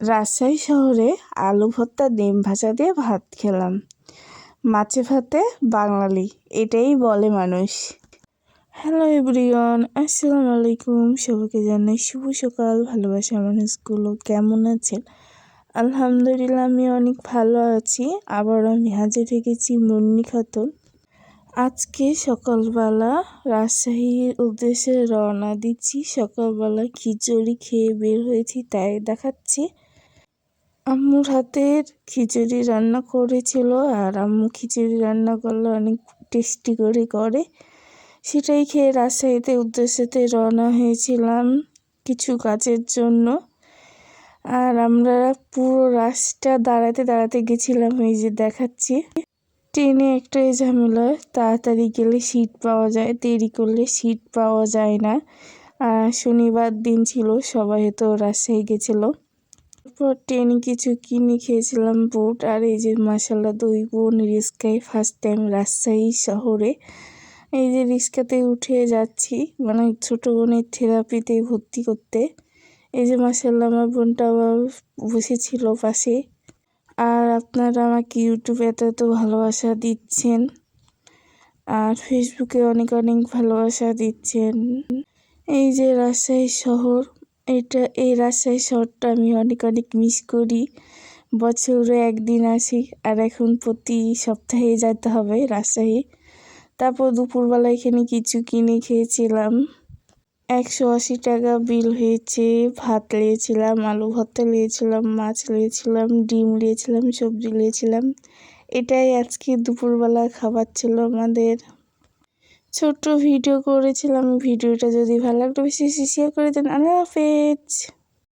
রাজশাহী শহরে আলু ভর্তা, ডিম ভাজা দিয়ে ভাত খেলাম। মাছে ভাতে বাঙালি, এটাই বলে মানুষ। হ্যালো এভরিওয়ান, আসসালামু আলাইকুম। সবাইকে জানাই শুভ সকাল, ভালোবাসা মানুষগুলো কেমন আছেন? আলহামদুলিল্লাহ, আমি অনেক ভালো আছি। আবার আমি হাজির হয়ে গেছি মুন্নি খাতুন আজকে সকালবেলা রাজশাহীর উদ্দেশ্যে রওনা দিচ্ছি। সকালবেলা খিচুড়ি খেয়ে বের হয়েছি, তাই দেখাচ্ছি। আম্মুর হাতের খিচুড়ি রান্না করেছিল আর আম্মু খিচুড়ি রান্না করলে অনেক টেস্টি করে করে। সেটাই খেয়ে রাজশাহীতে উদ্দেশ্যেতে রওনা হয়েছিলাম কিছু কাজের জন্য। আর আমরা পুরো রাস্তা দাঁড়াতে দাঁড়াতে গেছিলাম, এই যে দেখাচ্ছি। ট্রেনে একটাই ঝামেলা, তাড়াতাড়ি গেলে সিট পাওয়া যায়, দেরি করলে সিট পাওয়া যায় না। শনিবার দিন ছিল, সবাই তো রাজশাহী গেছিল। তারপর ট্রেনে কিছু কিনে খেয়েছিলাম বুট আর এই যে মাসাল্লা দুই বোন রিস্কায় ফার্স্ট টাইম রাজশাহী শহরে। এই যে রিস্কাতে উঠে যাচ্ছি মানে ছোটো বোনের থেরাপিতে ভর্তি করতে। এই যে মাসাল্লাহ আমার বোনটা বসেছিল পাশে। আর আপনারা আমাকে ইউটিউবে এত এত ভালোবাসা দিচ্ছেন। আর ফেসবুকে অনেক অনেক ভালোবাসা দিচ্ছেন। এই যে রাজশাহী শহর এটা এই রাজশাহী শহরটা আমি অনেক অনেক মিস করি। বছরে একদিন আসি আর এখন প্রতি সপ্তাহে যেতে হবে রাজশাহী। তারপর দুপুরবেলা এখানে কিছু কিনে খেয়েছিলাম। একশো আশি টাকা বিল হয়েছে, ভাত নিয়েছিলাম, আলু ভর্তা নিয়েছিলাম, মাছ নিয়েছিলাম, ডিম নিয়েছিলাম, সবজি নিয়েছিলাম। এটাই আজকে দুপুরবেলা খাবার ছিল আমাদের। ছোট্ট ভিডিও করেছিলাম। ভিডিওটা যদি ভালো লাগতো বেশি বেশি শেয়ার করে দেন। আল্লাহ হাফেজ।